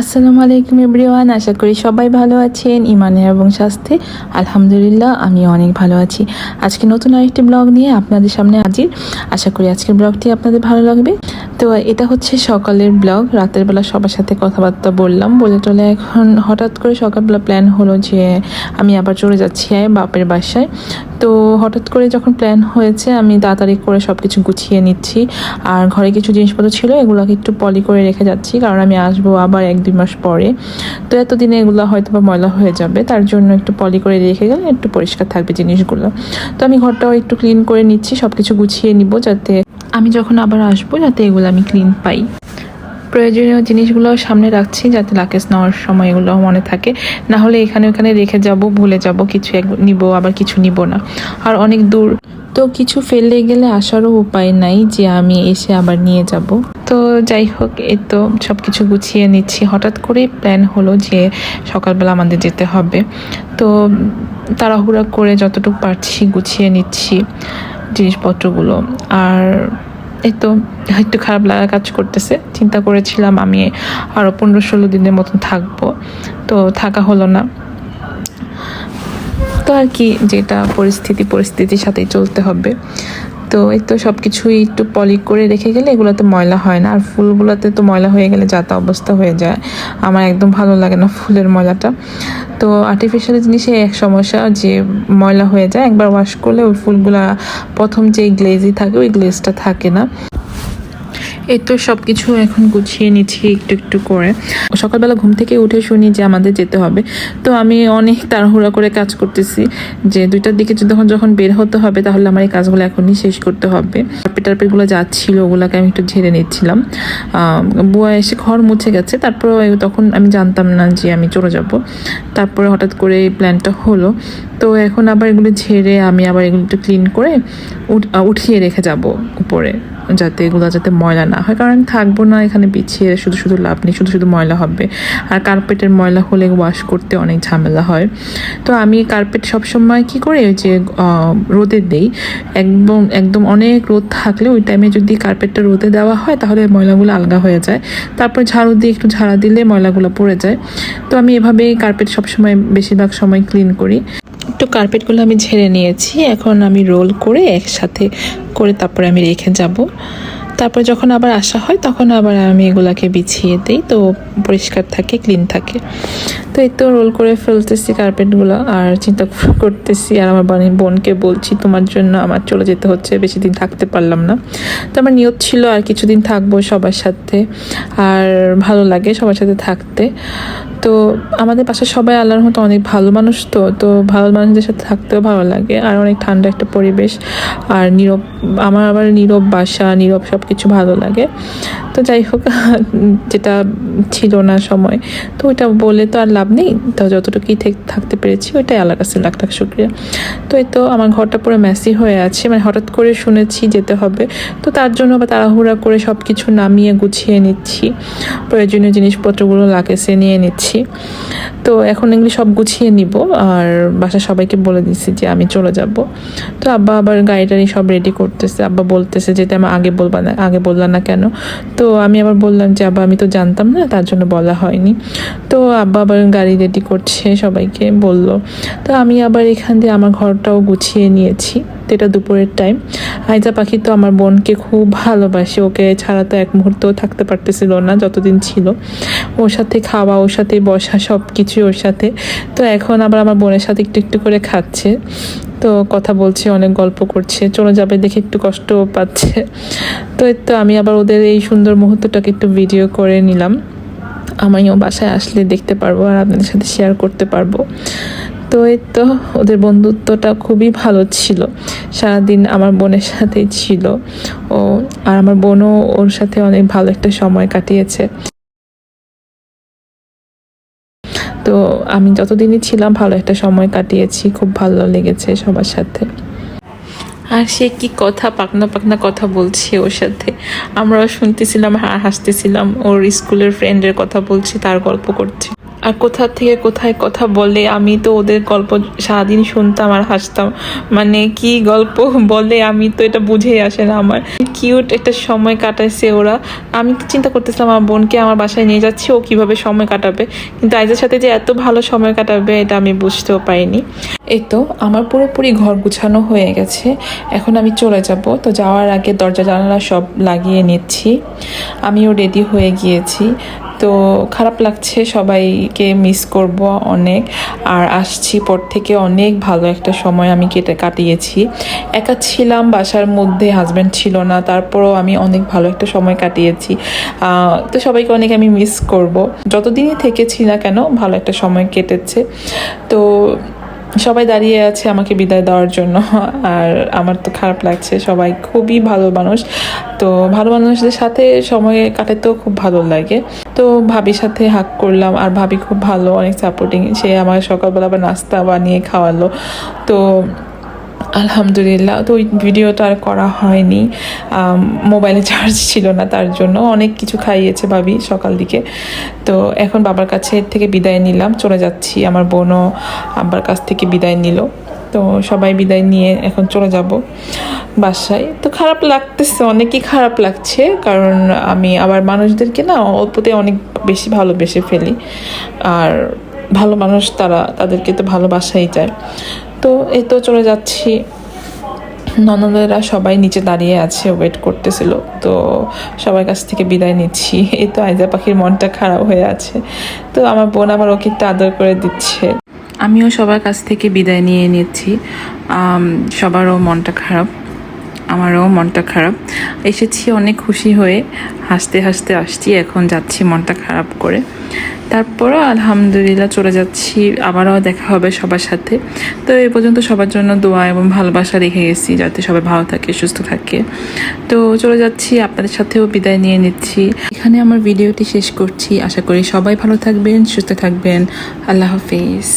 আসসালামু আলাইকুম এভরিওয়ান, আশা করি সবাই ভালো আছেন ইমানে এবং স্বাস্থ্যে। আলহামদুলিল্লাহ আমি অনেক ভালো আছি। আজকে নতুন আরেকটি ব্লগ নিয়ে আপনাদের সামনে হাজির। আশা করি আজকের ব্লগটি আপনাদের ভালো লাগবে। তো এটা হচ্ছে সকালের ব্লগ। রাতের বেলা সবার সাথে কথাবার্তা বললাম। বলে টলে এখন হঠাৎ করে সকালবেলা প্ল্যান হলো যে আমি আবার চলে যাচ্ছি বাপের বাসায়। তো হঠাৎ করে যখন প্ল্যান হয়েছে, আমি তাড়াতাড়ি করে সব কিছু গুছিয়ে নিচ্ছি। আর ঘরে কিছু জিনিসপত্র ছিল, এগুলোকে একটু পলি করে রেখে যাচ্ছি, কারণ আমি আসব আবার এক দুই মাস পরে। তো এতদিনে এগুলো হয়তো বা ময়লা হয়ে যাবে, তার জন্য একটু পলি করে রেখে গেলে একটু পরিষ্কার থাকবে জিনিসগুলো। তো আমি ঘরটাও একটু ক্লিন করে নিচ্ছি সব কিছু গুছিয়ে নিব যাতে আমি যখন আবার আসব, যাতে এগুলো আমি ক্লিন পাই। প্রয়োজনীয় জিনিসগুলো সামনে রাখছি, যাতে লাকেজ নেওয়ার সময় এগুলো মনে থাকে। না হলে এখানে ওখানে রেখে যাব, ভুলে যাব, কিছু নিব, আবার কিছু নিব না। আর অনেক দূর। তো কিছু ফেলে গেলে আসারও উপায় নাই যে আমি এসে আবার নিয়ে যাব। তো যাই হোক, এ তো সব কিছু গুছিয়ে নিচ্ছি। হঠাৎ করেই প্ল্যান হলো যে সকালবেলা আমাদের যেতে হবে। তো তাড়াহুড়া করে যতটুকু পারছি গুছিয়ে নিচ্ছি জিনিসপত্রগুলো। আর এই তো একটু খারাপ লাগা কাজ করতেছে। চিন্তা করেছিলাম আমি আরও পনেরো ষোলো দিনের মতন থাকব। তো থাকা হলো না। তো আর কি যেটা পরিস্থিতি পরিস্থিতির সাথেই চলতে হবে। তো এই তো সব কিছুই একটু পলি করে রেখে গেলে এগুলোতে ময়লা হয় না। আর ফুলগুলোতে তো ময়লা হয়ে গেলে যাতা অবস্থা হয়ে যায়। আমার একদম ভালো লাগে না ফুলের ময়লাটা। তো আর্টিফিশিয়াল জিনিসে এক সমস্যা যে ময়লা হয়ে যায়, একবার ওয়াশ করলে ওই ফুলগুলা প্রথম যে গ্লেজই থাকে, ওই গ্লেজটা থাকে না। এই তো সব কিছু এখন গুছিয়ে নিচ্ছি একটু একটু করে। সকালবেলা ঘুম থেকে উঠে শুনি যে আমাদের যেতে হবে। তো আমি অনেক তাড়াহুড়া করে কাজ করতেছি যে দুইটার দিকে যখন যখন বের হতে হবে তাহলে আমার এই কাজগুলো এখনই শেষ করতে হবে। কার্পেট টার্পেটগুলো যাচ্ছিল, ওগুলোকে আমি একটু ঝেড়ে নিচ্ছিলাম। বুয়া এসে ঘর মুছে গেছে, তারপর তখন আমি জানতাম না যে আমি চলে যাব। তারপরে হঠাৎ করে এই প্ল্যানটা হলো। তো এখন আবার এগুলো ঝেড়ে আমি আবার এগুলো একটু ক্লিন করে উঠ- উঠিয়ে রেখে যাব উপরে, যাতে এগুলো যাতে ময়লা না হয়। কারণ থাকব না এখানে বিছিয়ে, শুধু শুধু লাভ নেই, শুধু শুধু ময়লা হবে। আর কার্পেটের ময়লা হলে ওয়াশ করতে অনেক ঝামেলা হয়। তো আমি কার্পেট সবসময় কি করে, ওই যে রোদে দেই। একদম একদম অনেক রোদ থাকলে ওই টাইমে যদি কার্পেটটা রোদে দেওয়া হয়, তাহলে ময়লাগুলো আলগা হয়ে যায়। তারপর ঝাড়ু দিয়ে একটু ঝাড়া দিলে ময়লাগুলো পড়ে যায়। তো আমি এভাবেই কার্পেট সবসময়, বেশিরভাগ সময় ক্লিন করি। একটু কার্পেটগুলো আমি ঝেড়ে নিয়েছি। এখন আমি রোল করে একসাথে করে তারপরে আমি রেখে যাব। তারপর যখন আবার আসা হয়, তখন আবার আমি এগুলাকে বিছিয়ে দিই। তো পরিষ্কার থাকে ক্লিন থাকে। তো এই তো রোল করে ফেলতেছি কার্পেটগুলো আর চিন্তা করতেছি আর আমার বাড়ির বোনকে বলছি, তোমার জন্য আমার চলে যেতে হচ্ছে, বেশি দিন থাকতে পারলাম না। তো আমার নিয়ত ছিল আর কিছুদিন থাকব সবার সাথে আর ভালো লাগে সবার সাথে থাকতে। তো আমাদের পাশে সবাই আল্লাহর মতো অনেক ভালো মানুষ তো তো ভালো মানুষদের সাথে থাকতেও ভালো লাগে আর অনেক ঠান্ডা একটা পরিবেশ আর নীরব আমার আবার নীরব বাসা, নীরব সব কিছু ভালো লাগে। তো যাই হোক, যেটা ছিল না সময়, তো ওইটা বলে তো আর লাভ নেই। তো যতটুকুই থেক- থাকতে পেরেছি, ওইটাই আল্লাহর কাছে লাখ লাখ শুক্রিয়া। তো এই তো আমার ঘরটা পুরো ম্যাসি হয়ে আছে মানে হঠাৎ করে শুনেছি যেতে হবে। তো তার জন্য আবার তাড়াহুড়া করে সব কিছু নামিয়ে গুছিয়ে নিচ্ছি। প্রয়োজনীয় জিনিসপত্রগুলো লাগেছে নিয়ে নিচ্ছি। তো এখন এগুলি সব গুছিয়ে নিব, আর বাসা সবাইকে বলে দিচ্ছি যে আমি চলে যাব। তো আব্বা আবার গাড়ি টাড়ি সব রেডি করতেছে। আব্বা বলতেছে যেটা আমি আগে বলবা না, আগে বললাম না কেন? তো আমি আবার বললাম যে, আব্বা, আমি তো জানতাম না, তার জন্য বলা হয়নি। তো আব্বা আবার গাড়ি রেডি করছে, সবাইকে বলল। তো আমি আবার এখান দিয়ে আমার ঘরটাও গুছিয়ে নিয়েছি। তো এটা দুপুরের টাইম আইজা পাখি তো আমার বোনকে খুব ভালোবাসে। ওকে ছাড়া তো এক মুহূর্তও থাকতে পারতেছিল না, যতদিন ছিল। ওর সাথে খাওয়া, ওর সাথে বসা সব কিছুই ওর সাথে। তো এখন আবার আমার বোনের সাথে একটু একটু করে খাচ্ছে। তো কথা বলছে, অনেক গল্প করছে। চলে যাবে দেখে একটু কষ্টও পাচ্ছে। তো এই তো আমি আবার ওদের এই সুন্দর মুহূর্তটাকে একটু ভিডিও করে নিলাম। আমিও বাসায় আসলে দেখতে পারব আর আপনাদের সাথে শেয়ার করতে পারব। তো এই তো ওদের বন্ধুত্বটা খুবই ভালো ছিল। সারাদিন আমার বোনের সাথেই ছিল। ও আর আমার বোনও ওর সাথে অনেক ভালো একটা সময় কাটিয়েছে। তো আমি যতদিনই ছিলাম ভালো একটা সময় কাটিয়েছি, খুব ভালো লেগেছে সবার সাথে। আর সে কি কথা পাকনা পাকনা কথা বলছে ওর সাথে? আমরাও শুনতেছিলাম হাসতেছিলাম। ওর স্কুলের ফ্রেন্ডের কথা বলছি, তার গল্প করছে। আর কোথা থেকে কোথায় কথা বলে, আমি তো ওদের গল্প সারাদিন শুনতাম আর হাসতাম। মানে কি গল্প বলে, আমি তো এটা বুঝেই আসে না আমার। কিউট একটা সময় কাটাইছে ওরা। আমি তো চিন্তা করতেছিলাম, আমার বোনকে আমার বাসায় নিয়ে যাচ্ছি, ও কীভাবে সময় কাটাবে? কিন্তু আইজের সাথে যে এত ভালো সময় কাটাবে, এটা আমি বুঝতেও পারিনি। এই তো, আমার পুরোপুরি ঘর গুছানো হয়ে গেছে। এখন আমি চলে যাব। তো যাওয়ার আগে দরজা জানালা সব লাগিয়ে নিচ্ছি। আমিও রেডি হয়ে গিয়েছি। তো খারাপ লাগছে, সবাইকে মিস করব অনেক। আর আসছি পর থেকে অনেক ভালো একটা সময় আমি কেটে কাটিয়েছি। একা ছিলাম, বাসার মধ্যে হাজব্যান্ড ছিল না, তারপরও আমি অনেক ভালো একটা সময় কাটিয়েছি। তো সবাইকে অনেক আমি মিস করব। যতদিনই থেকেছি না কেন, ভালো একটা সময় কেটেছে। তো সবাই দাঁড়িয়ে আছে আমাকে বিদায় দেওয়ার জন্য। আর আমার তো খারাপ লাগছে, সবাই খুবই ভালো মানুষ। তো ভালো মানুষদের সাথে সময় কাটাতেও খুব ভালো লাগে। তো ভাবির সাথে হাক করলাম আর ভাবি খুব ভালো, অনেক সাপোর্টিং সে আমার সকালবেলা আবার নাস্তা বানিয়ে খাওয়ালো। তো আলহামদুলিল্লাহ, তো ওই ভিডিওটা আর করা হয়নি। মোবাইলে চার্জ ছিল না তার জন্য। অনেক কিছু খাইয়েছে ভাবি সকাল দিকে। তো এখন বাবার কাছে থেকে বিদায় নিলাম, চলে যাচ্ছি। আমার বোনও আব্বার কাছ থেকে বিদায় নিল। তো সবাই বিদায় নিয়ে এখন চলে যাব বাসায়। তো খারাপ লাগতেছে, অনেকই খারাপ লাগছে, কারণ আমি আবার মানুষদেরকে না অল্পতে অনেক বেশি ভালোবেসে ফেলি। আর ভালো মানুষ তারা, তাদেরকে তো ভালোবাসাই যায়। তো এই তো চলে যাচ্ছি। ননদেরা সবাই নিচে দাঁড়িয়ে আছে ওয়েট করতেছিল। তো সবার কাছ থেকে বিদায় নিচ্ছি। এই তো আইজা পাখির মনটা খারাপ হয়ে আছে। তো আমার বোন আবার ওকে একটু আদর করে দিচ্ছে। আমিও সবার কাছ থেকে বিদায় নিয়ে নিচ্ছি। সবারও মনটা খারাপ, আমারও মনটা খারাপ। এসেছি অনেক খুশি হয়ে হাসতে হাসতে আসছি, এখন যাচ্ছি মনটা খারাপ করে। তারপরও আলহামদুলিল্লাহ চলে যাচ্ছি, আবারও দেখা হবে সবার সাথে। তো এই পর্যন্ত সবার জন্য দোয়া এবং ভালোবাসা রেখে গেছি, যাতে সবাই ভালো থাকে, সুস্থ থাকে। তো চলে যাচ্ছি, আপনাদের সাথেও বিদায় নিয়ে নিচ্ছি। এখানে আমার ভিডিওটি শেষ করছি। আশা করি সবাই ভালো থাকবেন, সুস্থ থাকবেন। আল্লাহ হাফিজ।